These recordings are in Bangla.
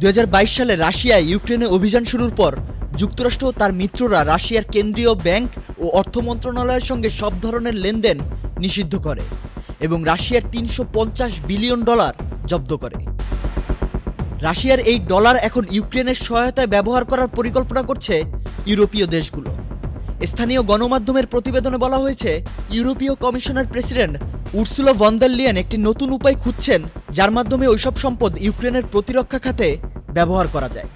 দু হাজার বাইশ সালে রাশিয়ায় ইউক্রেনে অভিযান শুরুর পর যুক্তরাষ্ট্র ও তার মিত্ররা রাশিয়ার কেন্দ্রীয় ব্যাংক ও অর্থ মন্ত্রণালয়ের সঙ্গে সব ধরনের লেনদেন নিষিদ্ধ করে এবং রাশিয়ার তিনশো পঞ্চাশ বিলিয়ন ডলার জব্দ করে। রাশিয়ার এই ডলার এখন ইউক্রেনের সহায়তায় ব্যবহার করার পরিকল্পনা করছে ইউরোপীয় দেশগুলো। স্থানীয় গণমাধ্যমের প্রতিবেদনে বলা হয়েছে, ইউরোপীয় কমিশনের প্রেসিডেন্ট উর্সুলো ভন্দারলিয়ান একটি নতুন উপায় খুঁজছেন, যার মাধ্যমে ওইসব সম্পদ ইউক্রেনের প্রতিরক্ষা খাতে ব্যবহার করা যায়।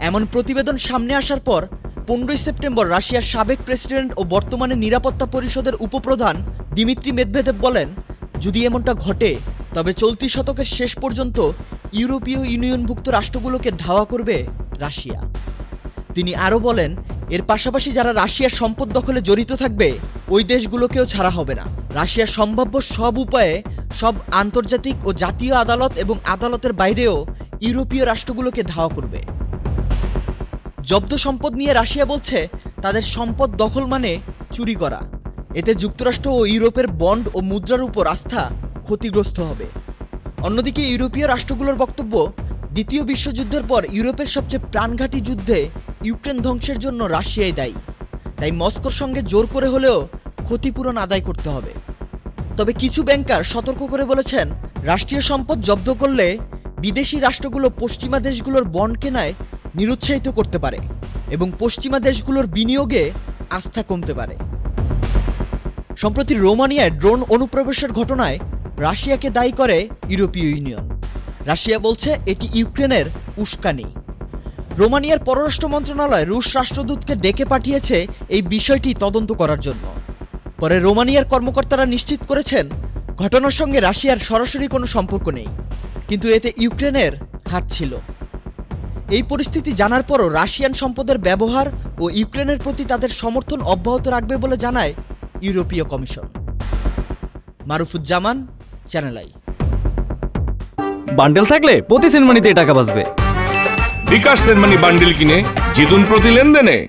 এমন প্রতিবেদন সামনে আসার পর, পনেরোই সেপ্টেম্বর রাশিয়ার সাবেক প্রেসিডেন্ট ও বর্তমানে নিরাপত্তা পরিষদের উপপ্রধান দিমিত্রি মেদভেদেব বলেন, যদি এমনটা ঘটে, তবে চলতি শতকের শেষ পর্যন্ত ইউরোপীয় ইউনিয়নভুক্ত রাষ্ট্রগুলোকে ধাওয়া করবে রাশিয়া। তিনি আরও বলেন, এর পাশাপাশি যারা রাশিয়ার সম্পদ দখলে জড়িত থাকবে, ওই দেশগুলোকেও ছাড়া হবে না। রাশিয়ার সম্ভাব্য সব উপায়ে সব আন্তর্জাতিক ও জাতীয় আদালত এবং আদালতের বাইরেও ইউরোপীয় রাষ্ট্রগুলোকে ধাওয়া করবে। জব্দ সম্পদ নিয়ে রাশিয়া বলছে, তাদের সম্পদ দখল মানে চুরি করা। এতে যুক্তরাষ্ট্র ও ইউরোপের বন্ড ও মুদ্রার উপর আস্থা ক্ষতিগ্রস্ত হবে। অন্যদিকে ইউরোপীয় রাষ্ট্রগুলোর বক্তব্য, দ্বিতীয় বিশ্বযুদ্ধের পর ইউরোপের সবচেয়ে প্রাণঘাতী যুদ্ধে ইউক্রেন ধ্বংসের জন্য রাশিয়াই দায়ী। তাই মস্কোর সঙ্গে জোর করে হলেও ক্ষতিপূরণ আদায় করতে হবে। তবে কিছু ব্যাংকার সতর্ক করে বলেছেন, রাষ্ট্রীয় সম্পদ জব্দ করলে বিদেশি রাষ্ট্রগুলো পশ্চিমা দেশগুলোর বন্ড কেনায় নিরুৎসাহিত করতে পারে এবং পশ্চিমা দেশগুলোর বিনিয়োগে আস্থা কমতে পারে। সম্প্রতি রোমানিয়ায় ড্রোন অনুপ্রবেশের ঘটনায় রাশিয়াকে দায়ী করে ইউরোপীয় ইউনিয়ন। রাশিয়া বলছে, এটি ইউক্রেনের উস্কানি। রোমানিয়ার পররাষ্ট্র মন্ত্রণালয় রুশ রাষ্ট্রদূতকে ডেকে পাঠিয়েছে এই বিষয়টি তদন্ত করার জন্য। পরে রোমানিয়ার কর্মকর্তারা নিশ্চিত করেছেন ঘটনার সঙ্গে রাশিয়ার সরাসরি কোনো সম্পর্ক নেই। কিন্তু এতে ইউক্রেনের হাত ছিল। এই পরিস্থিতি জানার পরও রাশিয়ান সম্পদের ব্যবহার ও ইউক্রেনের প্রতি তাদের সমর্থন অব্যাহত রাখবে বলে জানায় ইউরোপীয় commission. Marufuzzaman channel I. Bundle থাকলে প্রতি সেনমানিতে টাকা বাঁচবে। বিকাশ সেনমানি বান্ডিল কিনে জিতুন প্রতি লেনদেনে।